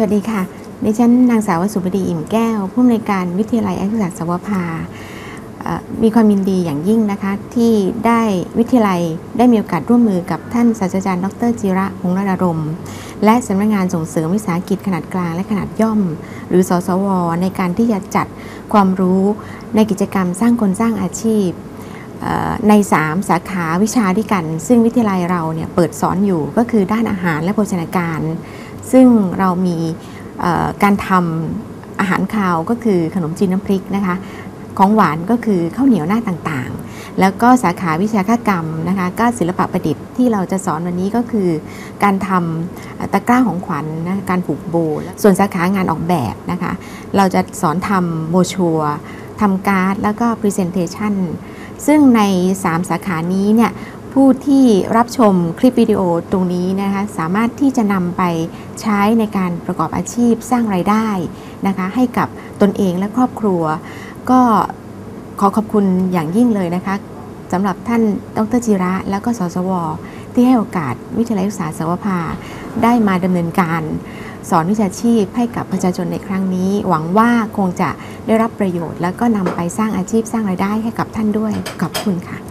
สวัสดีค่ะ ดิฉันนางสาววสุบดีอิ่มแก้ว ผู้อำนวยการวิทยาลัยอักษรศาสตร์สวภา มีความยินดีอย่างยิ่งนะคะ ที่ได้วิทยาลัยได้มีโอกาสร่วมมือกับท่านศาสตราจารย์ ดรจิระหงส์ระดารมและสำนักงานส่งเสริมวิสาหกิจขนาดกลางและขนาดย่อม หรือสสว ในการที่จะจัดความรู้ในกิจกรรมสร้างคนสร้างอาชีพใน 3 สาขาวิชาด้วยกัน ซึ่งวิทยาลัยเราเนี่ยเปิดสอนอยู่ก็คือด้านอาหารและโภชนาการ ซึ่งเรามีการทำอาหารคาวก็คือขนมจีนน้ำพริกนะคะ ของหวานก็คือข้าวเหนียวหน้าต่างๆ แล้วก็สาขาวิชาฆกรรมนะคะก็ศิลปะประดิษฐ์ที่เราจะสอนวันนี้ก็คือการทำตะกร้าของขวัญนะการผูกโบ ส่วนสาขางานออกแบบนะคะ เราจะสอนทำโบชัวทำการ์ดแล้วก็ Presentation ซึ่งใน 3 สาขานี้เนี่ย ผู้ที่รับชมคลิปวิดีโอตรงนี้นะคะสามารถที่จะนำไปใช้ในการประกอบอาชีพสร้างไรายได้นะคะให้กับตนเองและครอบครัว ก็ขอขอบคุณอย่างยิ่งเลยนะคะสำหรับท่านดรจิระแล้วก็สสว ที่ให้โอกาสวิทยาลัยศึกษาสวภาได้มาดำเนินการสอนวิชาชีพให้กับประชาชนในครั้งนี้ หวังว่าคงจะได้รับประโยชน์ แล้วก็นำไปสร้างอาชีพสร้างรายได้ให้กับท่านด้วยขอบคุณค่ะ